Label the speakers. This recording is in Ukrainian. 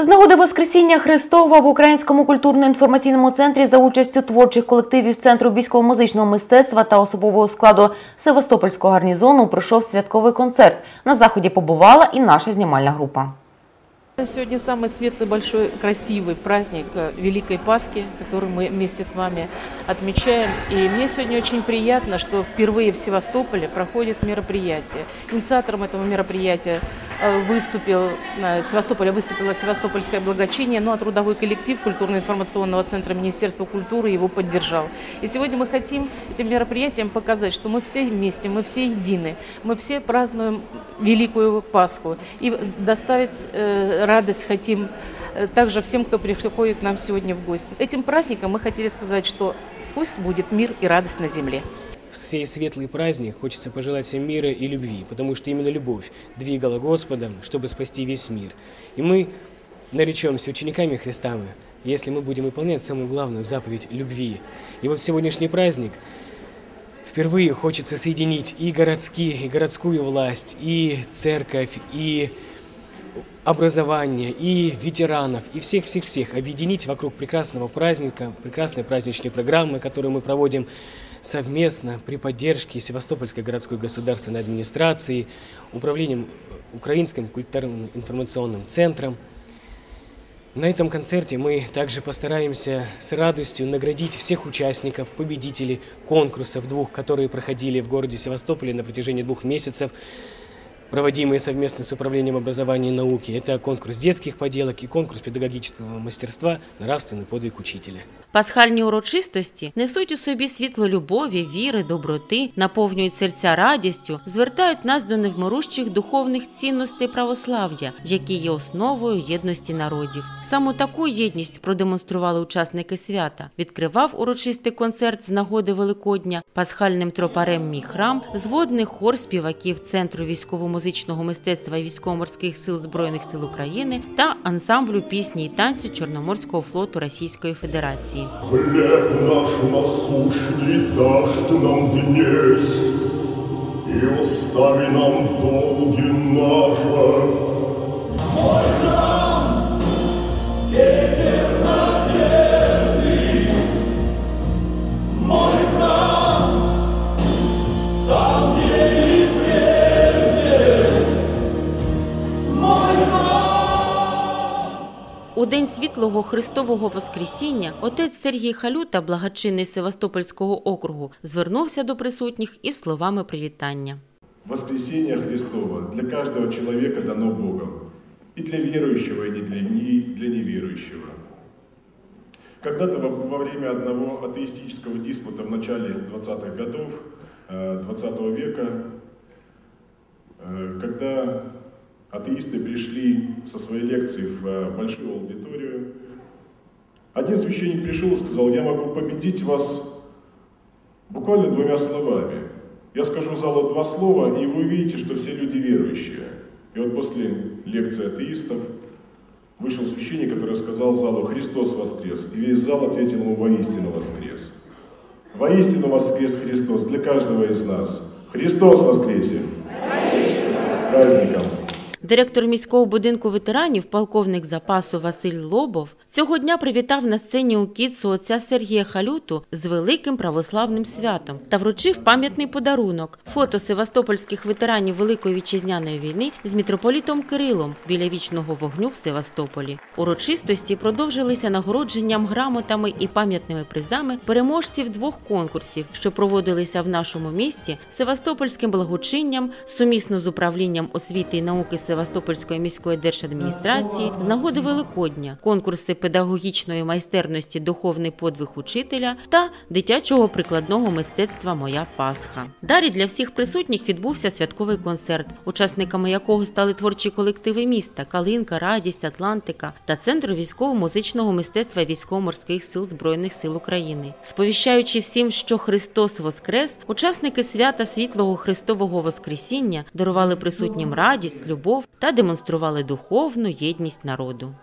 Speaker 1: З нагоди Воскресіння Христова в Українському культурно-інформаційному центрі за участю творчих колективів Центру військово-музичного мистецтва та особового складу Севастопольського гарнізону пройшов святковий концерт. На заході побувала і наша знімальна група.
Speaker 2: Сегодня самый светлый, большой, красивый праздник э, Великой Пасхи, который мы вместе с вами отмечаем. И мне сегодня очень приятно, что впервые в Севастополе проходит мероприятие. Инициатором этого мероприятия э, выступил, э, Севастополя выступило Севастопольское благочиние, ну а трудовой коллектив Культурно-информационного центра Министерства культуры его поддержал. И сегодня мы хотим этим мероприятием показать, что мы все вместе, мы все едины, мы все празднуем Великую Пасху и доставить радость хотим э, также всем, кто приходит нам сегодня в гости. Этим праздником мы хотели сказать, что пусть будет мир и радость на земле.
Speaker 3: В сей светлый праздник хочется пожелать всем мира и любви, потому что именно любовь двигала Господом, чтобы спасти весь мир. И мы наречемся учениками Христа, если мы будем выполнять самую главную заповедь любви. И вот сегодняшний праздник впервые хочется соединить и городские, и городскую власть, и церковь, и образование, и ветеранов, и всех-всех-всех объединить вокруг прекрасного праздника, прекрасной праздничной программы, которую мы проводим совместно при поддержке Севастопольской городской государственной администрации, управлением Украинским культурным информационным центром. На этом концерте мы также постараемся с радостью наградить всех участников, победителей конкурсов двух, которые проходили в городе Севастополе на протяжении двух месяцев проводимые совместно с Управлением образования и науки. Это конкурс детских поделок и конкурс педагогического мастерства «Нравственный подвиг учителя».
Speaker 4: Пасхальні урочистості несуть у собі світло любові, віри, доброти, наповнюють серця радістю, звертають нас до невмирущих духовних цінностей православ'я, які є основою єдності народів. Саме таку єдність продемонстрували учасники свята. Відкривав урочистий концерт з нагоди Великодня пасхальним тропарем Мій храм, зводний хор співаків Центру військово-музичного мистецтва військово-морських сил Збройних сил України та ансамблю пісні і танцю Чорноморського флоту Російської Федерації.
Speaker 5: Хлеб наш насущний дашь нам днесь, і остави нам долги наши.
Speaker 4: У день світлого Христового Воскресіння отець Сергій Халюта, благочинний Севастопольського округу, звернувся до присутніх із словами привітання.
Speaker 5: Воскресение Христова для каждого человека дано Богом. И для верующего, и не для, и для неверующего. Когда-то во, время одного атеистического диспута в начале 20-х годов э, 20 века, э, когда атеисты пришли со своей лекцией в э, большую аудиторию, один священник пришел и сказал, я могу победить вас буквально двумя словами. Я скажу залу два слова, и вы увидите, что все люди верующие. И вот после лекции атеистов вышел священник, который сказал залу «Христос воскрес!» И весь зал ответил ему «Воистину воскрес!» Воистину воскрес Христос для каждого из нас. Христос воскресе! С праздником!
Speaker 4: Директор міського будинку ветеранів, полковник запасу Василь Лобов, цього дня привітав на сцені у Кіцу отця Сергія Халюту з великим православним святом та вручив пам'ятний подарунок фото севастопольських ветеранів Великої вітчизняної війни з мітрополітом Кирилом біля вічного вогню в Севастополі. Урочистості продовжилися нагородженням грамотами і пам'ятними призами переможців двох конкурсів, що проводилися в нашому місті Севастопольським благочинням сумісно з управлінням освіти і науки Севастопольської міської держадміністрації з нагоди Великодня, конкурси педагогічної майстерності Духовний подвиг учителя та дитячого прикладного мистецтва Моя Пасха. Далі для всіх присутніх відбувся святковий концерт, учасниками якого стали творчі колективи міста Калинка, Радість, Атлантика та Центру військово-музичного мистецтва військово-морських сил Збройних сил України. Сповіщаючи всім, що Христос Воскрес, учасники свята світлого Христового Воскресіння дарували присутнім радість, любов та демонстрували духовну єдність народу.